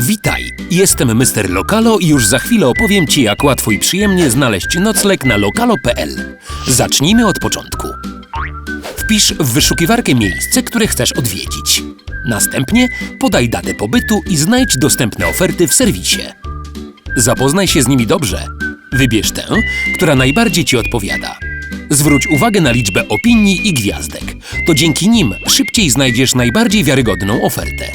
Witaj, jestem Mr. Lokalo i już za chwilę opowiem Ci, jak łatwo i przyjemnie znaleźć nocleg na lokalo.pl. Zacznijmy od początku. Wpisz w wyszukiwarkę miejsce, które chcesz odwiedzić. Następnie podaj datę pobytu i znajdź dostępne oferty w serwisie. Zapoznaj się z nimi dobrze. Wybierz tę, która najbardziej Ci odpowiada. Zwróć uwagę na liczbę opinii i gwiazdek. To dzięki nim szybciej znajdziesz najbardziej wiarygodną ofertę.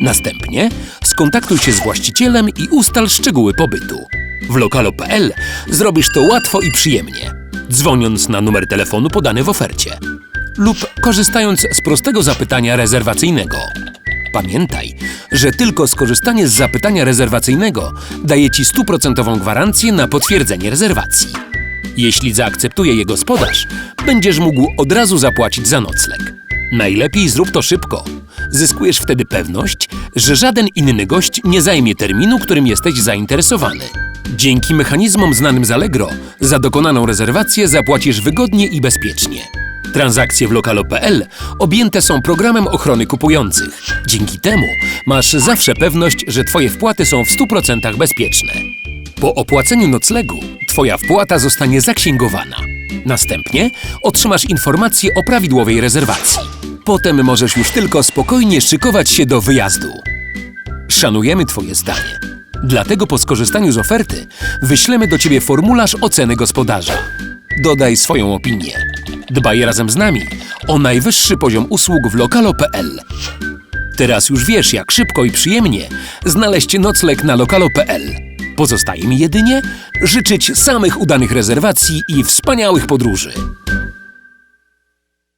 Następnie skontaktuj się z właścicielem i ustal szczegóły pobytu. W lokalo.pl zrobisz to łatwo i przyjemnie, dzwoniąc na numer telefonu podany w ofercie lub korzystając z prostego zapytania rezerwacyjnego. Pamiętaj, że tylko skorzystanie z zapytania rezerwacyjnego daje Ci stuprocentową gwarancję na potwierdzenie rezerwacji. Jeśli zaakceptuje je gospodarz, będziesz mógł od razu zapłacić za nocleg. Najlepiej zrób to szybko. Zyskujesz wtedy pewność, że żaden inny gość nie zajmie terminu, którym jesteś zainteresowany. Dzięki mechanizmom znanym z Allegro za dokonaną rezerwację zapłacisz wygodnie i bezpiecznie. Transakcje w lokalo.pl objęte są programem ochrony kupujących. Dzięki temu masz zawsze pewność, że Twoje wpłaty są w 100% bezpieczne. Po opłaceniu noclegu Twoja wpłata zostanie zaksięgowana. Następnie otrzymasz informację o prawidłowej rezerwacji. Potem możesz już tylko spokojnie szykować się do wyjazdu. Szanujemy Twoje zdanie. Dlatego po skorzystaniu z oferty wyślemy do Ciebie formularz oceny gospodarza. Dodaj swoją opinię. Dbaj razem z nami o najwyższy poziom usług w lokalo.pl. Teraz już wiesz, jak szybko i przyjemnie znaleźć nocleg na lokalo.pl. Pozostaje mi jedynie życzyć samych udanych rezerwacji i wspaniałych podróży.